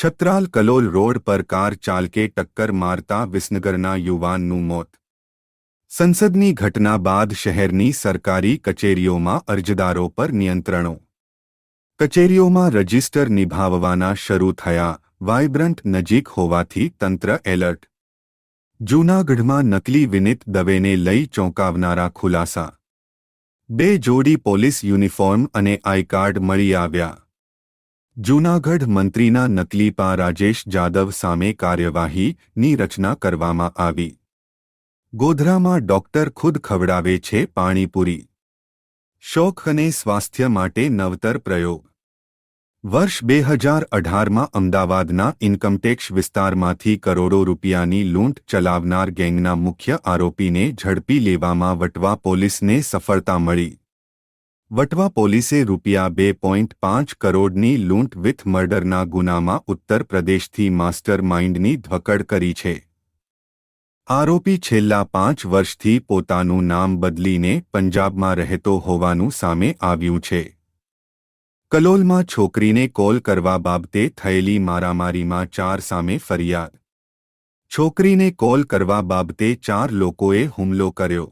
Chhatral Kalol road પર car ચાલકે ટક્કર મારતા વિસનગરના યુવાનનું મોત. સંસદની ઘટના બાદ શહેરની સરકારી કચેરીઓમાં અરજદારો પર નિયંત્રણો. કચેરીઓમાં રજિસ્ટર નિભાવવાના શરૂ થયા વાઇબ્રન્ટ નજીક હોવાથી તંત્ર એલર્ટ. જૂનાગઢમાં નકલી વિનિત દવેને લઈ ચોંકાવનારા ખુલાસા. બે જોડી પોલીસ યુનિફોર્મ અને આઈ કાર્ડ મળી આવ્યા. જૂનાગઢ મંત્રીના નકલીપા રાજેશ જાદવ સામે કાર્યવાહીની રચના કરવામાં આવી. ગોધરામાં ડોક્ટર ખુદ ખવડાવે છે પાણીપુરી. શોખ અને સ્વાસ્થ્ય માટે નવતર પ્રયોગ. વર્ષ બે હજાર અઢારમાં અમદાવાદના ઇન્કમટેક્સ વિસ્તારમાંથી કરોડો રૂપિયાની લૂંટ ચલાવનાર ગેંગના મુખ્ય આરોપીને ઝડપી લેવામાં વટવા પોલીસને સફળતા મળી. વટવા પોલીસે રૂપિયા બે પોઈન્ટ પાંચ કરોડની લૂંટ વિથ મર્ડરના ગુનામાં ઉત્તર પ્રદેશથી માસ્ટર માઇન્ડની ધકડ કરી છે. આરોપી છેલ્લા પાંચ વર્ષથી પોતાનું નામ બદલીને પંજાબમાં રહેતો હોવાનું સામે આવ્યું છે. કલોલમાં છોકરીને કોલ કરવા બાબતે થયેલી મારામારીમાં ચાર સામે ફરિયાદ. છોકરીને કોલ કરવા બાબતે ચાર લોકોએ હુમલો કર્યો.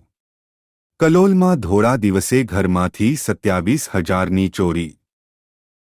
કલોલમાં ધોળા દિવસે ઘરમાંથી સત્યાવીસ હજારની ચોરી.